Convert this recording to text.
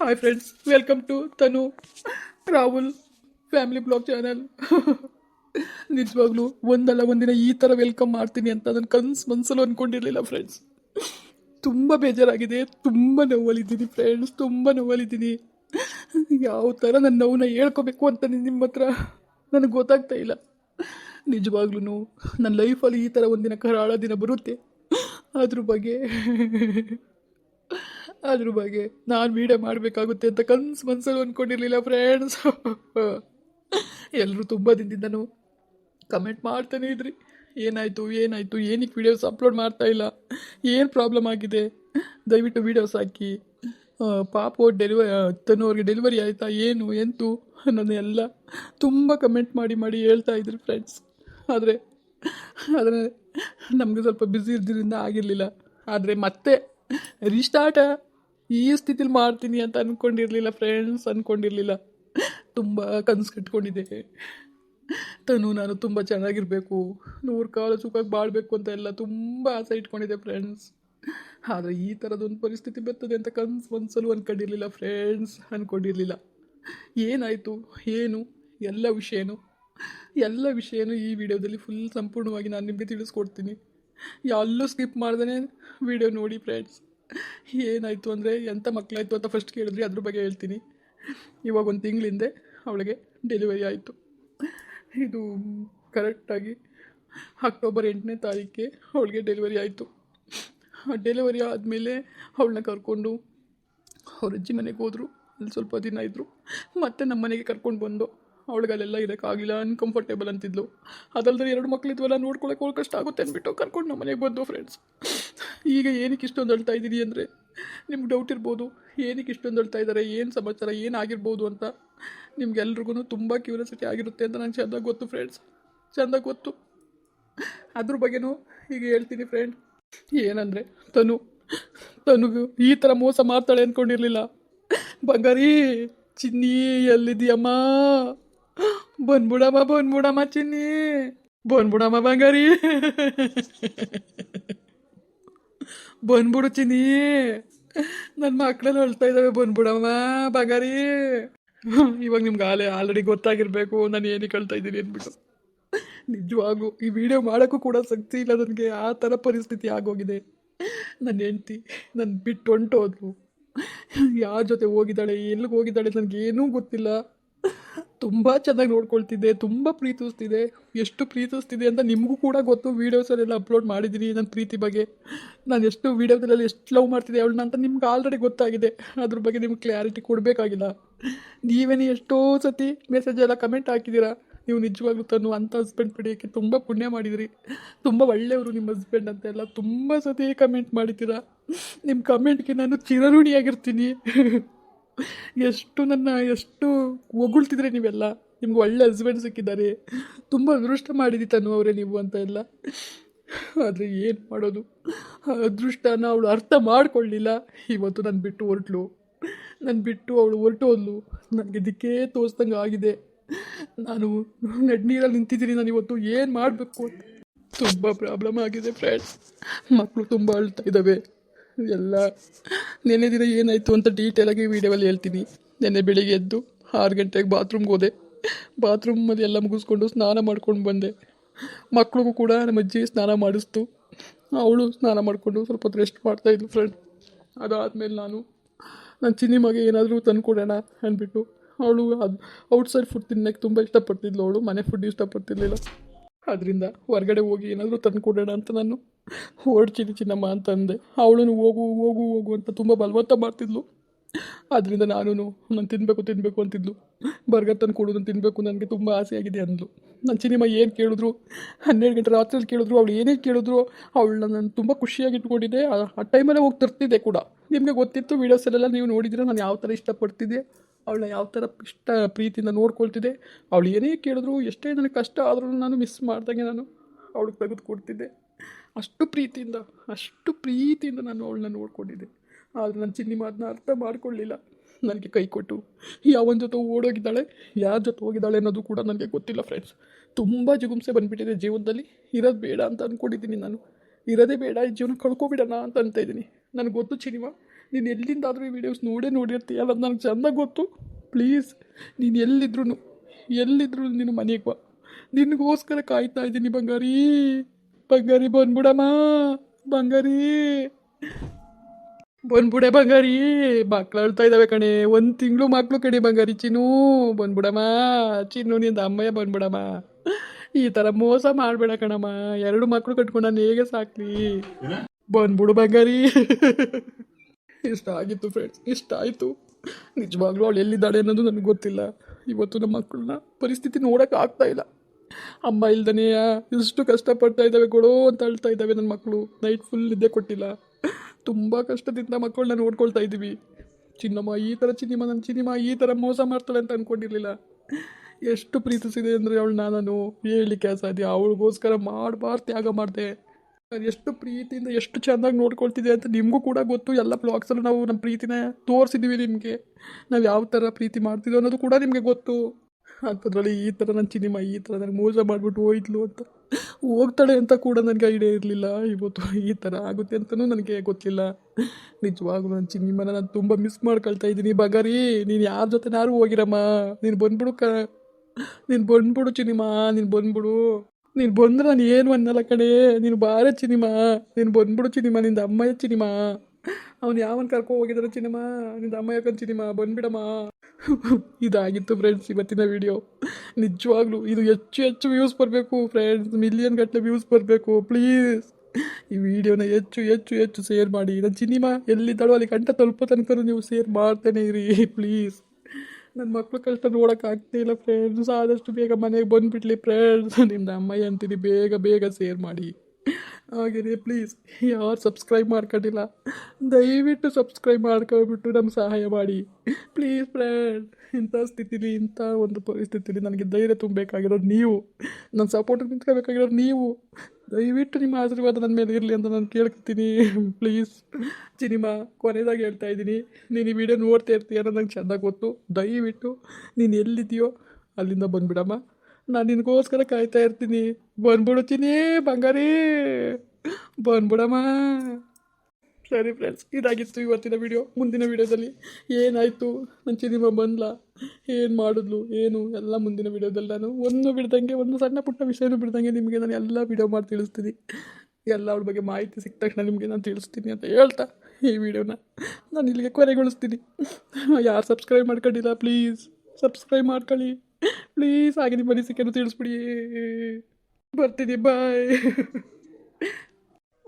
Hi friends welcome to Tanu Rahul family blog channel ನಿಜವಾಗ್ಲೂ ಒಂದಲ್ಲ ಒಂದಿನ ಈ ಥರ ವೆಲ್ಕಮ್ ಮಾಡ್ತೀನಿ ಅಂತ ನನ್ನ ಕನ್ಸು ಮನಸ್ಸಲ್ಲೂ ಅಂದ್ಕೊಂಡಿರಲಿಲ್ಲ ಫ್ರೆಂಡ್ಸ್ ತುಂಬ ಬೇಜಾರಾಗಿದೆ. ತುಂಬ ನೋವಲ್ಲಿದ್ದೀನಿ ಫ್ರೆಂಡ್ಸ್ ತುಂಬ ನೋವಲ್ಲಿದ್ದೀನಿ. ಯಾವ ಥರ ನನ್ನ ನೋವನ್ನ ಹೇಳ್ಕೋಬೇಕು ಅಂತ ನಿಮ್ಮ ಹತ್ರ? ನನಗೆ ಗೊತ್ತಾಗ್ತಾ ಇಲ್ಲ. ನಿಜವಾಗ್ಲೂ ನನ್ನ ಲೈಫಲ್ಲಿ ಈ ಥರ ಒಂದಿನ ಕರಾಳ ದಿನ ಬರುತ್ತೆ. ಅದ್ರ ಬಗ್ಗೆ ಅದ್ರ ಬಗ್ಗೆ ನಾನು ವೀಡಿಯೋ ಮಾಡಬೇಕಾಗುತ್ತೆ ಅಂತ ಕನ್ಸು ಮನಸ್ಸಲ್ಲಿ ಅಂದ್ಕೊಂಡಿರಲಿಲ್ಲ ಫ್ರೆಂಡ್ಸ್ ಎಲ್ಲರೂ ತುಂಬ ದಿನದಿಂದನೂ ಕಮೆಂಟ್ ಮಾಡ್ತಾನೆ ಇದ್ರಿ. ಏನಾಯಿತು ಏನಾಯಿತು, ಏನಕ್ಕೆ ವೀಡಿಯೋಸ್ ಅಪ್ಲೋಡ್ ಮಾಡ್ತಾ ಇಲ್ಲ? ಏನು ಪ್ರಾಬ್ಲಮ್ ಆಗಿದೆ? ದಯವಿಟ್ಟು ವೀಡಿಯೋಸ್ ಹಾಕಿ. ಪಾಪ ಡೆಲಿವರಿ ತನ್ನವ್ರಿಗೆ ಡೆಲಿವರಿ ಆಯಿತಾ, ಏನು, ಎಂತು ನನ್ನ ಎಲ್ಲ ತುಂಬ ಕಮೆಂಟ್ ಮಾಡಿ ಮಾಡಿ ಹೇಳ್ತಾ ಇದ್ರಿ ಫ್ರೆಂಡ್ಸ್ ಆದರೆ ಆದರೆ ನಮಗೆ ಸ್ವಲ್ಪ ಬ್ಯುಸಿ ಇದ್ದಿದ್ದರಿಂದ ಆಗಿರಲಿಲ್ಲ. ಆದರೆ ಮತ್ತೆ ರೀಸ್ಟಾರ್ಟ ಈ ಸ್ಥಿತಿಲಿ ಮಾಡ್ತೀನಿ ಅಂತ ಅಂದ್ಕೊಂಡಿರಲಿಲ್ಲ ಫ್ರೆಂಡ್ಸ್ ಅಂದ್ಕೊಂಡಿರಲಿಲ್ಲ ತುಂಬ ಕನಸು ಕಟ್ಕೊಂಡಿದ್ದೆ. ತನು, ನಾನು ತುಂಬ ಚೆನ್ನಾಗಿರಬೇಕು. ನೂರು ಕಾಲ ಸುಖಕ್ಕೆ ಬಾಳಬೇಕು ಅಂತ ಎಲ್ಲ ತುಂಬ ಆಸೆ ಇಟ್ಕೊಂಡಿದ್ದೆ ಫ್ರೆಂಡ್ಸ್ ಆದರೆ ಈ ಥರದೊಂದು ಪರಿಸ್ಥಿತಿ ಬರ್ತದೆ ಅಂತ ಕನ್ಸು ಮನಸ್ಸಲ್ಲೂ ಅಂದ್ಕೊಂಡಿರಲಿಲ್ಲ ಫ್ರೆಂಡ್ಸ್ ಅಂದ್ಕೊಂಡಿರಲಿಲ್ಲ ಏನಾಯಿತು? ಏನು? ಎಲ್ಲ ವಿಷಯನೂ? ಎಲ್ಲ ವಿಷಯನೂ ಈ ವಿಡಿಯೋದಲ್ಲಿ ಫುಲ್ ಸಂಪೂರ್ಣವಾಗಿ ನಾನು ನಿಮಗೆ ತಿಳಿಸ್ಕೊಡ್ತೀನಿ. ಎಲ್ಲೂ ಸ್ಕಿಪ್ ಮಾಡ್ದೇ ವಿಡಿಯೋ ನೋಡಿ ಫ್ರೆಂಡ್ಸ್ ಏನಾಯಿತು ಅಂದರೆ ಎಂಥ ಮಕ್ಕಳಾಯಿತು ಅಂತ ಫಸ್ಟ್ ಕೇಳಿದ್ರಿ ಅದ್ರ ಬಗ್ಗೆ ಹೇಳ್ತೀನಿ. ಇವಾಗ ಒಂದು ತಿಂಗಳಿಂದೆ ಅವಳಿಗೆ ಡೆಲಿವರಿ ಆಯಿತು. ಇದು ಕರೆಕ್ಟಾಗಿ ಅಕ್ಟೋಬರ್ ಎಂಟನೇ ತಾರೀಕಿಗೆ ಅವಳಿಗೆ ಡೆಲಿವರಿ ಆಯಿತು. ಡೆಲಿವರಿ ಆದಮೇಲೆ ಅವಳನ್ನ ಕರ್ಕೊಂಡು ಅವ್ರ ಅಜ್ಜಿ ಮನೆಗೆ ಹೋದರು. ಅಲ್ಲಿ ಸ್ವಲ್ಪ ದಿನ ಇದ್ದರು ಮತ್ತೆ ನಮ್ಮ ಮನೆಗೆ ಕರ್ಕೊಂಡು ಬಂದು ಅವಳಿಗೆ ಅಲ್ಲೆಲ್ಲ ಇರೋಕ್ಕಾಗಿಲ್ಲ ಅನ್ಕಂಫರ್ಟೇಬಲ್ ಅಂತಿದ್ಲು. ಅದಲ್ಲದೆ ಎರಡು ಮಕ್ಕಳಿದ್ವಲ್ಲ ನೋಡ್ಕೊಳ್ಳೋಕೆ ಕಷ್ಟ ಆಗುತ್ತೆ ಅಂದ್ಬಿಟ್ಟು ಕರ್ಕೊಂಡು ನಮ್ಮ ಮನೆಗೆ ಬಂದು ಫ್ರೆಂಡ್ಸ್ ಈಗ ಏನಕ್ಕೆ ಇಷ್ಟೊಂದು ಅಳ್ತಾ ಇದ್ದೀರಿ ಅಂದರೆ ನಿಮ್ಗೆ ಡೌಟ್ ಇರ್ಬೋದು. ಏನಕ್ಕೆ ಇಷ್ಟೊಂದು ಅಳ್ತಾ ಇದ್ದಾರೆ? ಏನು ಸಮಾಚಾರ? ಏನಾಗಿರ್ಬೋದು ಅಂತ ನಿಮ್ಗೆಲ್ರಿಗೂ ತುಂಬ ಕ್ಯೂರಿಯಾಸಿಟಿ ಆಗಿರುತ್ತೆ ಅಂತ ನಂಗೆ ಚೆಂದ ಗೊತ್ತು ಫ್ರೆಂಡ್ಸ್ ಚೆಂದ ಗೊತ್ತು. ಅದ್ರ ಬಗ್ಗೆನೂ ಈಗ ಹೇಳ್ತೀನಿ ಫ್ರೆಂಡ್ ಏನಂದರೆ ತನು ತನುಗು ಈ ಥರ ಮೋಸ ಮಾಡ್ತಾಳೆ ಅಂದ್ಕೊಂಡಿರಲಿಲ್ಲ ಬಂಗಾರಿ ಚಿನ್ನಿ ಎಲ್ಲಿದೆಯಮ್ಮ ಬಂದ್ಬಿಡಮ್ಮ ಬಂದ್ಬಿಡಮ್ಮ ಚಿನ್ನಿ. ಬಂದ್ಬಿಡಮ್ಮ ಬಂಗಾರಿ. ಬಂದ್ಬಿಡು ಚಿನ್ನಿ ನನ್ನ ಮಕ್ಕಳೆಲ್ಲ ಅಳ್ತಾ ಇದ್ದಾವೆ ಬಂದ್ಬಿಡಮ್ಮ ಬಗಾರಿ. ಇವಾಗ ನಿಮ್ಗೆ ಆಲೆ ಆಲ್ರೆಡಿ ಗೊತ್ತಾಗಿರಬೇಕು, ನಾನು ಏನಕ್ಕೆ ಅಳ್ತಾ ಇದ್ದೀನಿ ಅಂದ್ಬಿಟ್ಟು. ನಿಜವಾಗು, ಈ ವಿಡಿಯೋ ಮಾಡೋಕ್ಕೂ ಕೂಡ ಶಕ್ತಿ ಇಲ್ಲ ನನಗೆ, ಆ ಥರ ಪರಿಸ್ಥಿತಿ ಆಗೋಗಿದೆ. ನನ್ನ ಹೆಂಡ್ತಿ ನನ್ನ ಬಿಟ್ಟು ಹೊಂಟೋದ್ಲು. ಯಾರ ಜೊತೆ ಹೋಗಿದ್ದಾಳೆ, ಎಲ್ಲಿಗೆ ಹೋಗಿದ್ದಾಳೆ ನನಗೇನೂ ಗೊತ್ತಿಲ್ಲ. ತುಂಬ ಚೆನ್ನಾಗಿ ನೋಡ್ಕೊಳ್ತಿದ್ದೆ, ತುಂಬ ಪ್ರೀತಿಸ್ತಿದೆ ಎಷ್ಟು ಪ್ರೀತಿಸ್ತಿದೆ ಅಂತ ನಿಮಗೂ ಕೂಡ ಗೊತ್ತು. ವೀಡಿಯೋಸಲ್ಲೆಲ್ಲ ಅಪ್ಲೋಡ್ ಮಾಡಿದ್ದೀನಿ ನನ್ನ ಪ್ರೀತಿ ಬಗ್ಗೆ. ನಾನು ಎಷ್ಟು ವೀಡಿಯೋದಲ್ಲೆಲ್ಲ ಎಷ್ಟು ಲವ್ ಮಾಡ್ತಿದ್ದೆ ಅವಳನ್ನ ಅಂತ ನಿಮ್ಗೆ ಆಲ್ರೆಡಿ ಗೊತ್ತಾಗಿದೆ. ಅದ್ರ ಬಗ್ಗೆ ನಿಮ್ಗೆ ಕ್ಲಾರಿಟಿ ಕೊಡಬೇಕಾಗಿಲ್ಲ. ನೀವೇನೇ ಎಷ್ಟೋ ಸತಿ ಮೆಸೇಜ್ ಎಲ್ಲ ಕಮೆಂಟ್ ಹಾಕಿದ್ದೀರಾ. ನೀವು ನಿಜವಾಗ್ಲೂ ತನ್ನು ಅಂತ ಹಸ್ಬೆಂಡ್ ಪಡೆಯೋಕ್ಕೆ ತುಂಬ ಪುಣ್ಯ ಮಾಡಿದಿರಿ. ತುಂಬ ಒಳ್ಳೆಯವರು ನಿಮ್ಮ ಹಸ್ಬೆಂಡ್ ಅಂತೆಲ್ಲ ತುಂಬ ಸತಿ ಕಮೆಂಟ್ ಮಾಡಿದ್ದೀರಾ. ನಿಮ್ಮ ಕಮೆಂಟ್ಗೆ ನಾನು ಚಿರಋಣಿಯಾಗಿರ್ತೀನಿ. ಎಷ್ಟು ನನ್ನ, ಎಷ್ಟು ಹೊಗಳ್ತಿದ್ರೆ ನೀವೆಲ್ಲ? ನಿಮ್ಗೆ ಒಳ್ಳೆ ಹಸ್ಬೆಂಡ್ ಸಿಕ್ಕಿದ್ದಾರೆ. ತುಂಬ ಅದೃಷ್ಟ ಮಾಡಿದಿ ತನು ಅವರೇ ನೀವು ಅಂತ ಎಲ್ಲ. ಆದರೆ ಏನು ಮಾಡೋದು? ಅದೃಷ್ಟನ ಅವಳು ಅರ್ಥ ಮಾಡ್ಕೊಳ್ಳಿಲ್ಲ. ಇವತ್ತು ನಾನು ಬಿಟ್ಟು ಹೊರಟ್ಲು. ನಾನು ಬಿಟ್ಟು ಅವಳು ಹೊರಟೋದ್ಲು ನನಗೆ ದಿಕ್ಕೇ ತೋರಿಸ್ದಂಗೆ ಆಗಿದೆ. ನಾನು ನಡ್ನೀರಲ್ಲಿ ನಿಂತಿದ್ದೀನಿ. ನಾನು ಇವತ್ತು ಏನು ಮಾಡಬೇಕು ಅಂತ. ತುಂಬ ಪ್ರಾಬ್ಲಮ್ ಆಗಿದೆ ಫ್ರೆಂಡ್ಸ್ ಮಕ್ಕಳು ತುಂಬ ಅಳ್ತಾ ಇದ್ದಾವೆ ಎಲ್ಲ ನೆನ್ನೆ ದಿನ ಏನಾಯಿತು ಅಂತ ಡೀಟೇಲಾಗಿ ವೀಡಿಯೋದಲ್ಲಿ ಹೇಳ್ತೀನಿ. ನೆನ್ನೆ ಬೆಳಿಗ್ಗೆ ಎದ್ದು ಆರು ಗಂಟೆಗೆ ಬಾತ್ರೂಮ್ಗೆ ಹೋದೆ. ಬಾತ್ರೂಮಲ್ಲಿ ಎಲ್ಲ ಮುಗಿಸ್ಕೊಂಡು ಸ್ನಾನ ಮಾಡ್ಕೊಂಡು ಬಂದೆ. ಮಕ್ಳಿಗೂ ಕೂಡ ನಮ್ಮ ಅಜ್ಜಿ ಸ್ನಾನ ಮಾಡಿಸ್ತು. ಅವಳು ಸ್ನಾನ ಮಾಡಿಕೊಂಡು ಸ್ವಲ್ಪ ಹೊತ್ತು ರೆಸ್ಟ್ ಮಾಡ್ತಾಯಿದ್ಲು ಫ್ರೆಂಡ್ ಅದಾದಮೇಲೆ ನಾನು ನನ್ನ ಚಿನ್ನಿಮಗೆ ಏನಾದರೂ ತಂದ್ಕೊಡೋಣ ಅಂದ್ಬಿಟ್ಟು, ಅವಳು ಅದು ಔಟ್ಸೈಡ್ ಫುಡ್ ತಿನ್ನೋಕ್ಕೆ ತುಂಬ ಇಷ್ಟಪಡ್ತಿದ್ಲು ಅವಳು. ಮನೆ ಫುಡ್ ಇಷ್ಟಪಡ್ತಿರ್ಲಿಲ್ಲ. ಅದರಿಂದ ಹೊರಗಡೆ ಹೋಗಿ ಏನಾದರೂ ತಂದು ಕೊಡೋಣ ಅಂತ ನಾನು ಹೊರಡ್ತೀನಿ ಚಿನ್ನಮ್ಮ ಅಂತ ಅಂದೆ. ಅವಳು ಹೋಗು ಹೋಗು ಹೋಗು ಅಂತ ತುಂಬ ಬಲವಂತ ಮಾಡ್ತಿದ್ಲು. ಅದರಿಂದ ನಾನು ನಾನು ತಿನ್ನಬೇಕು ತಿನ್ನಬೇಕು ಅಂತಿದ್ಲು. ಬರ್ಗರ್ ತಂದು ಕೊಡೋದನ್ನು ತಿನ್ನಬೇಕು ನನಗೆ ತುಂಬ ಆಸೆ ಆಗಿದೆ ಅಂದ್ಲು. ನನ್ನ ಸಿನಿಮಾ ಏನು ಕೇಳಿದ್ರು, ಹನ್ನೆರಡು ಗಂಟೆ ರಾತ್ರಿಯಲ್ಲಿ ಕೇಳಿದ್ರು, ಅವಳು ಏನೇ ಕೇಳಿದ್ರು, ಅವಳನ್ನ ನಾನು ತುಂಬ ಖುಷಿಯಾಗಿ ಇಟ್ಕೊಂಡಿದ್ದೆ. ಆ ಟೈಮಲ್ಲೇ ಹೋಗಿ ತರ್ತಿದ್ದೆ ಕೂಡ. ನಿಮಗೆ ಗೊತ್ತಿತ್ತು ವೀಡಿಯೋಸಲ್ಲೆಲ್ಲ ನೀವು ನೋಡಿದ್ರೆ ನಾನು ಯಾವ ಥರ ಇಷ್ಟಪಡ್ತಿದ್ದೆ. ಅವಳನ್ನ ಯಾವ ಥರ ಇಷ್ಟ ಪ್ರೀತಿಯಿಂದ ನೋಡ್ಕೊಳ್ತಿದ್ದೆ, ಅವಳು ಏನೇ ಕೇಳಿದ್ರು ಎಷ್ಟೇ ನನಗೆ ಕಷ್ಟ ಆದರೂ ನಾನು ಮಿಸ್ ಮಾಡ್ದಂಗೆ ನಾನು ಅವಳಿಗೆ ತೆಗೆದು ಕೊಡ್ತಿದ್ದೆ. ಅಷ್ಟು ಪ್ರೀತಿಯಿಂದ ಅಷ್ಟು ಪ್ರೀತಿಯಿಂದ ನಾನು ಅವಳನ್ನ ನೋಡ್ಕೊಂಡಿದ್ದೆ. ಆದರೆ ನನ್ನ ಚಿನ್ನಿ ಮಾತನ್ನ ಅರ್ಥ ಮಾಡ್ಕೊಳ್ಳಿಲ್ಲ. ನನಗೆ ಕೈ ಕೊಟ್ಟು ಯಾವನ ಜೊತೆ ಓಡೋಗಿದ್ದಾಳೆ, ಯಾರ ಜೊತೆ ಹೋಗಿದ್ದಾಳೆ ಅನ್ನೋದು ಕೂಡ ನನಗೆ ಗೊತ್ತಿಲ್ಲ ಫ್ರೆಂಡ್ಸ್ ತುಂಬ ಜಿಗುಂಸೆ ಬಂದುಬಿಟ್ಟಿದೆ ಜೀವನದಲ್ಲಿ. ಇರೋದು ಬೇಡ ಅಂತ ಅಂದ್ಕೊಂಡಿದ್ದೀನಿ ನಾನು. ಇರೋದೇ ಬೇಡ, ಈ ಜೀವನ ಕಳ್ಕೊಬಿಡೋಣ ಅಂತ ಅಂತ ಇದ್ದೀನಿ. ನನಗೆ ಗೊತ್ತು ಚಿನಿಮಾ ನೀನು ಎಲ್ಲಿಂದಾದರೂ ಈ ವಿಡಿಯೋಸ್ ನೋಡೇ ನೋಡಿರ್ತೀಯ ಅದು ನನಗೆ ಚೆಂದ ಗೊತ್ತು. ಪ್ಲೀಸ್ ನೀನು ಎಲ್ಲಿದ್ರು ಎಲ್ಲಿದ್ರು ನೀನು ಮನೆಗೆ ಬಾ. ನಿನಗೋಸ್ಕರ ಕಾಯ್ತಾ ಇದ್ದೀನಿ ಬಂಗಾರಿ. ಬಂಗಾರಿ ಬಂದ್ಬಿಡಮ್ಮ. ಬಂಗಾರಿ. ಬಂದ್ಬಿಡೆ ಬಂಗಾರಿ. ಮಕ್ಳು ಅಳ್ತಾ ಇದ್ದಾವೆ ಕಣೆ. ಒಂದು ತಿಂಗಳು ಮಕ್ಳು ಕಣೆ ಬಂಗಾರಿ ಚಿನ್ನು. ಬಂದ್ಬಿಡಮ್ಮ. ಚಿನ್ನು ನಿಂದ ಅಮ್ಮಯ್ಯ ಬಂದ್ಬಿಡಮ್ಮ. ಈ ಥರ ಮೋಸ ಮಾಡಬೇಡ ಕಣಮ್ಮ. ಎರಡು ಮಕ್ಳು ಕಟ್ಕೊಂಡು ನಾನು ಹೇಗೆ ಸಾಕ್ಲಿ? ಬಂದ್ಬಿಡು ಬಂಗಾರಿ. ಇಷ್ಟ ಆಗಿತ್ತು ಫ್ರೆಂಡ್ಸ್ ಇಷ್ಟ ಆಯಿತು. ನಿಜವಾಗ್ಲೂ ಅವಳು ಎಲ್ಲಿದ್ದಾಳೆ ಅನ್ನೋದು ನನಗೆ ಗೊತ್ತಿಲ್ಲ. ಇವತ್ತು ನಮ್ಮ ಮಕ್ಕಳನ್ನ ಪರಿಸ್ಥಿತಿ ನೋಡೋಕೆ ಆಗ್ತಾ ಇಲ್ಲ. ಅಮ್ಮ ಇಲ್ದನೇ, ಇಷ್ಟು ಕಷ್ಟಪಡ್ತಾ ಇದ್ದಾವೆ ಕೊಡೋ ಅಂತ ಅಳ್ತಾ ಇದ್ದಾವೆ ನನ್ನ ಮಕ್ಕಳು. ನೈಟ್ ಫುಲ್ ನಿದ್ದೆ ಕೊಟ್ಟಿಲ್ಲ. ತುಂಬ ಕಷ್ಟದಿಂದ ಮಕ್ಕಳನ್ನ ನೋಡ್ಕೊಳ್ತಾ ಇದ್ದೀವಿ. ಚಿನ್ನಮ್ಮ ಈ ಥರ ಚಿನ್ನಿಮ್ಮ ನನ್ನ ಚಿನ್ನಿಮ್ಮ ಈ ಥರ ಮೋಸ ಮಾಡ್ತಾಳೆ ಅಂತ ಅಂದ್ಕೊಂಡಿರಲಿಲ್ಲ ಎಷ್ಟು ಪ್ರೀತಿಸಿದೆ ಅಂದರೆ ಅವಳು ನಾನು ಹೇಳಲಿಕ್ಕೆ ಸಾಧ್ಯ. ಅವಳಿಗೋಸ್ಕರ ಮಾಡಬಾರ್ದು ತ್ಯಾಗ ಮಾಡಿದೆ. ಎಷ್ಟು ಪ್ರೀತಿಯಿಂದ ಎಷ್ಟು ಚೆಂದಾಗಿ ನೋಡ್ಕೊಳ್ತಿದೆ ಅಂತ ನಿಮಗೂ ಕೂಡ ಗೊತ್ತು. ಎಲ್ಲ ಬ್ಲಾಗ್ಸಲ್ಲೂ ನಾವು ನಮ್ಮ ಪ್ರೀತಿನ ತೋರಿಸಿದ್ದೀವಿ ನಿಮಗೆ. ನಾವು ಯಾವ ಥರ ಪ್ರೀತಿ ಮಾಡ್ತಿದ್ದೋ ಅನ್ನೋದು ಕೂಡ ನಿಮಗೆ ಗೊತ್ತು. ಅಂಥದ್ರಲ್ಲಿ ಈ ಥರ ನನ್ನ ಚಿನಿಮ ಈ ಥರ ನನಗೆ ಮೋಸ ಮಾಡಿಬಿಟ್ಟು ಹೋಯ್ತು ಅಂತ. ಹೋಗ್ತಾಳೆ ಅಂತ ಕೂಡ ನನಗೆ ಐಡಿಯಾ ಇರಲಿಲ್ಲ. ಇವತ್ತು ಈ ಥರ ಆಗುತ್ತೆ ಅಂತಲೂ ನನಗೆ ಗೊತ್ತಿಲ್ಲ. ನಿಜವಾಗ್ಲೂ ನನ್ನ ಸಿನಿಮಾನ ನಾನು ತುಂಬ ಮಿಸ್ ಮಾಡ್ಕೊಳ್ತಾ ಇದ್ದೀನಿ. ಬಗಾರಿ, ನೀನು ಯಾರ ಜೊತೆನಾರು ಹೋಗಿರಮ್ಮ. ನೀನು ಬಂದ್ಬಿಡು ಕ, ನೀನು ಬಂದ್ಬಿಡು ಸಿನಿಮಾ ನೀನು ಬಂದ್ಬಿಡು. ನೀನು ಬಂದ್ರೆ ನಾನು ಏನು ಅನ್ನಲ್ಲ ಕಣೆ. ನೀನು ಬಾರೆ ಚಿನಿಮಾ. ನೀನು ಬಂದ್ಬಿಡು ಚಿನಿಮಾ, ನಿಂದ ಅಮ್ಮಯ್ಯ ಚಿನಿಮಾ. ಅವ್ನು ಯಾವನ್ ಕರ್ಕೊ ಹೋಗಿದಾರೆ ಚಿನಿಮಾ? ನಿಂದ ಅಮ್ಮ ಯಾಕಂದ್ ಚಿನಿಮಾ, ಬಂದ್ಬಿಡಮ್ಮ. ಇದಾಗಿತ್ತು ಫ್ರೆಂಡ್ಸ್ ಇವತ್ತಿನ ವಿಡಿಯೋ ನಿಜವಾಗ್ಲೂ ಇದು ಹೆಚ್ಚು ಹೆಚ್ಚು ವ್ಯೂಸ್ ಬರಬೇಕು ಫ್ರೆಂಡ್ಸ್ ಮಿಲಿಯನ್ ಗಟ್ಟಲೆ ವ್ಯೂಸ್ ಬರಬೇಕು ಪ್ಲೀಸ್ ಈ ವಿಡಿಯೋನ ಹೆಚ್ಚು ಹೆಚ್ಚು ಹೆಚ್ಚು ಶೇರ್ ಮಾಡಿ. ನನ್ನ ಚಿನಿಮಾ ಎಲ್ಲಿದ್ದಾಳೋ ಅಲ್ಲಿ ಗಂಟ ತಲುಪೋ ತನಕ ನೀವು ಶೇರ್ ಮಾಡ್ತಾನೆ ಇರಿ ಪ್ಲೀಸ್ ನನ್ನ ಮಕ್ಕಳು ಕಷ್ಟ ನೋಡೋಕ್ಕಾಗ್ತಿಲ್ಲ ಫ್ರೆಂಡ್ಸ್ ಆದಷ್ಟು ಬೇಗ ಮನೆಗೆ ಬಂದುಬಿಡ್ಲಿ ಫ್ರೆಂಡ್ಸ್ ನಿಮ್ಮ ಅಮ್ಮಯ್ಯ ಅಂತೀನಿ ಬೇಗ ಬೇಗ ಸೇರ್ ಮಾಡಿ. ಹಾಗೆಯೇ ಪ್ಲೀಸ್ ಯಾರು ಸಬ್ಸ್ಕ್ರೈಬ್ ಮಾಡ್ಕೊಂಡಿಲ್ಲ, ದಯವಿಟ್ಟು ಸಬ್ಸ್ಕ್ರೈಬ್ ಮಾಡ್ಕೊಬಿಟ್ಟು ನಮ್ಗೆ ಸಹಾಯ ಮಾಡಿ. ಪ್ಲೀಸ್ ಫ್ರೆಂಡ್ ಇಂಥ ಸ್ಥಿತಿಲಿ, ಇಂಥ ಒಂದು ಪರಿಸ್ಥಿತಿಲಿ ನನಗೆ ಧೈರ್ಯ ತುಂಬಬೇಕಾಗಿರೋದು ನೀವು. ನನ್ನ ಸಪೋರ್ಟಿಗೆ ನಿಂತ್ಕೋಬೇಕಾಗಿರೋದು ನೀವು. ದಯವಿಟ್ಟು ನಿಮ್ಮ ಆಶೀರ್ವಾದ ನನ್ನ ಮೇಲೆ ಇರಲಿ ಅಂತ ನಾನು ಕೇಳ್ಕೊತೀನಿ. ಪ್ಲೀಸ್ ಸಿನಿಮಾ ಕೊನೆಯದಾಗಿ ಹೇಳ್ತಾ ಇದ್ದೀನಿ. ನೀನು ಈ ವಿಡಿಯೋ ನೋಡ್ತಾ ಇರ್ತೀಯ ನಂಗೆ ಚೆಂದ ಗೊತ್ತು. ದಯವಿಟ್ಟು ನೀನು ಎಲ್ಲಿದ್ದೀಯೋ ಅಲ್ಲಿಂದ ಬಂದುಬಿಡಮ್ಮ. ನಾನು ನಿನಗೋಸ್ಕರ ಕಾಯ್ತಾ ಇರ್ತೀನಿ. ಬಂದ್ಬಿಡುತ್ತೀನಿ ಬಂಗಾರಿ. ಬಂದ್ಬಿಡಮ್ಮ. ಸರಿ ಫ್ರೆಂಡ್ಸ್ ಇದಾಗಿತ್ತು ಇವತ್ತಿನ ವಿಡಿಯೋ ಮುಂದಿನ ವಿಡಿಯೋದಲ್ಲಿ ಏನಾಯಿತು? ನನ್ನ ಚಿದಿಮ ಬಂದ್ಲ? ಏನು ಮಾಡಿದ್ಲು? ಏನು? ಎಲ್ಲ ಮುಂದಿನ ವಿಡಿಯೋದಲ್ಲಿ ನಾನು ಒಂದು ಬಿಡ್ದಂಗೆ, ಒಂದು ಸಣ್ಣ ಪುಟ್ಟ ವಿಷಯನೂ ಬಿಡ್ದಂಗೆ ನಿಮಗೆ ನಾನು ಎಲ್ಲ ವಿಡಿಯೋ ಮಾಡಿ ತಿಳಿಸ್ತೀನಿ. ಎಲ್ಲ ಅವ್ರ ಬಗ್ಗೆ ಮಾಹಿತಿ ಸಿಕ್ಕ ತಕ್ಷಣ ನಿಮಗೆ ನಾನು ತಿಳಿಸ್ತೀನಿ ಅಂತ ಹೇಳ್ತಾ ಈ ವಿಡಿಯೋನ ನಾನು ಇಲ್ಲಿಗೆ ಕೊನೆಗೊಳಿಸ್ತೀನಿ. ಯಾರು ಸಬ್ಸ್ಕ್ರೈಬ್ ಮಾಡ್ಕೊಂಡಿಲ್ಲ ಪ್ಲೀಸ್ ಸಬ್ಸ್ಕ್ರೈಬ್ ಮಾಡ್ಕೊಳ್ಳಿ. ಪ್ಲೀಸ್ ಹಾಗೆ ನಿಮ್ಮ ಅನಿಸಿಕೆಯನ್ನು ತಿಳಿಸ್ಬಿಡಿ. ಬರ್ತೀನಿ ಬಾಯ್